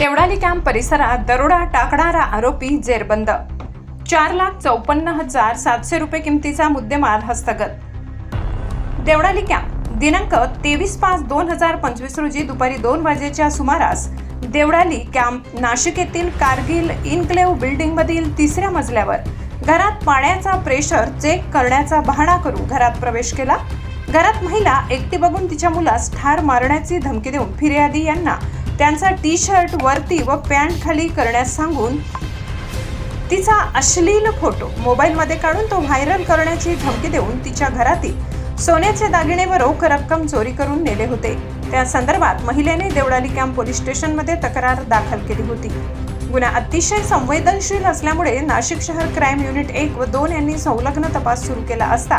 तेवढाली camp परिसरात दरोडा टाकणारा आरोपी जेरबंद. चार लाख चौपन्न हजार सातशे रुपये किमतीचा मुद्देमाल हस्तगत. देवडाली कॅम्प दिनांक तेवीस पाच दोन हजार पंचवीस रोजी दुपारी दोन वाजेच्या सुमारास देवडाली कॅम्प नाशिक येथील कारगिल इनक्लेव्ह बिल्डिंगमधील तिसऱ्या मजल्यावर. घरात पाण्याचा प्रेशर चेक करण्याचा बहाणा करून घरात प्रवेश केला. घरात महिला एकटी बघून तिच्या मुलास ठार मारण्याची धमकी देऊन फिर्यादी यांना त्यांचा टी शर्ट वरती व पॅन्ट खाली करण्यास सांगून तिचा अश्लील फोटो मोबाईलमध्ये काढून तो व्हायरल करण्याची धमकी देऊन तिच्या घरातील सोन्याचे दागिने व रोख रक्कम चोरी करून नेले होते. त्या संदर्भात महिलेने देवळाली कॅम्प पोलीस स्टेशनमध्ये तक्रार दाखल केली होती. गुन्हा अतिशय संवेदनशील असल्यामुळे नाशिक शहर क्राईम युनिट एक व दोन यांनी संलग्न तपास सुरू केला असता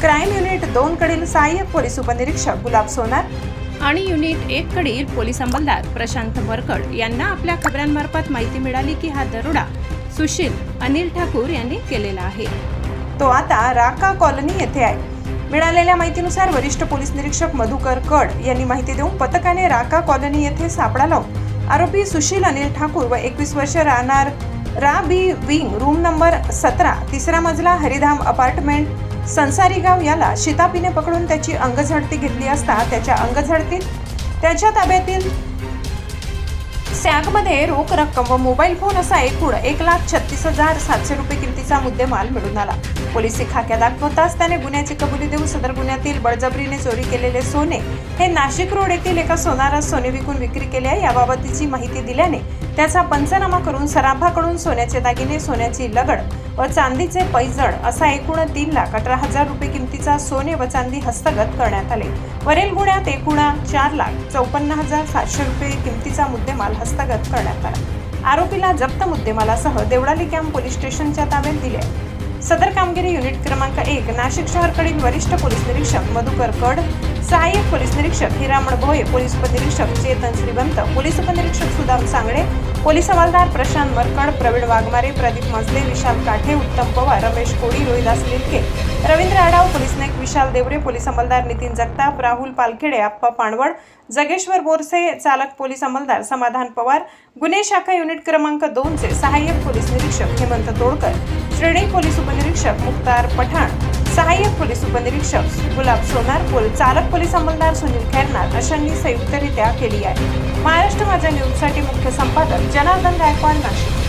क्राईम युनिट दोन कडील सहाय्यक पोलीस उपनिरीक्षक गुलाब सोनार आणि युनिट एक कडील पोलीस अंमलदार प्रशांत वरकड यांना आपल्या खबरांमार्फत माहिती मिळाली की हा दरोडा सुशील अनिल ठाकूर यांनी केलेला आहे. तो आता राका कॉलनी येथे आहे. मिळालेल्या माहितीनुसार वरिष्ठ पोलीस निरीक्षक मधुकर कड यांनी माहिती देऊन पथकाने राका कॉलनी येथे सापळा लावून आरोपी सुशील अनिल ठाकूर व एकवीस वर्ष राहणार रा बी विंग रूम नंबर सतरा तिसरा मजला हरिधाम अपार्टमेंट संसारी गाव याला शितापीने पकडून त्याची अंगझडती घेतली असता त्याच्या अंगझडतीत त्याच्या ताब्यातील सॅगमध्ये रोख रक्कम व मोबाईल फोन असा एकूण एक लाख छत्तीस हजार सातशे रुपये किमतीचा मुद्देमाल मिळून आला. पोलिसी खाक्या दाखवताच त्याने गुन्ह्याची कबुली देऊन सदर गुन्ह्यातील बळजबरीने चोरी केलेले सोने हे नाशिक रोड येथील एका सोनारात सोने विकून विक्री केली आहे याबाबतीची माहिती दिल्याने त्याचा पंचनामा करून सराफाकडून सोन्याचे दागिने सोन्याची लगड व चांदीचे पैजड असा एकूण तीन लाख अठरा हजार रुपये किमतीचा सोने व चांदी हस्तगत करण्यात आले. वरील गुन्ह्यात एकूण चार लाख चौपन्न हजार सातशे रुपये किमतीचा मुद्देमाल हस्तगत करण्यात आला. आरोपीला जप्त मुद्देमालासह देवळाली कॅम्प पोलीस स्टेशनच्या ताब्यात दिले. सदर कामगिरी युनिट क्रमांक एक नाशिक शहरकडील वरिष्ठ पोलीस निरीक्षक मधुकर कड सहाय्यक पोलीस निरीक्षक हिरामण भोये पोलीस उपनिरीक्षक चेतन श्रीवंत पोलीस उपनिरीक्षक सुदाम सांगडे पोलीस हवालदार प्रशांत मरकड प्रवीण वाघमारे प्रदीप मजले विशाल काठे उत्तम पवार रमेश कोडी रोहिदास लिलके रवींद्र आडाव पोलीस नाईक विशाल देवरे पोलीस अंमलदार नितीन जगताप राहुल पालखेडे आप्पा पाणवड जगेश्वर बोरसे चालक पोलीस अंमलदार समाधान पवार गुन्हे शाखा युनिट क्रमांक दोनचे सहाय्यक पोलीस निरीक्षक हेमंत तोडकर श्रेणी पोलीस उपनिरीक्षक मुख्तार पठाण सहाय्यक पोलीस उपनिरीक्षक गुलाब सोनार पोल चालक पोलीस अंमलदार सुनील खैरनार अशांनी संयुक्तरित्या केली आहे. महाराष्ट्र माझ्या न्यूजसाठी मुख्य संपादक जनार्दन गायकवाड नाशिक.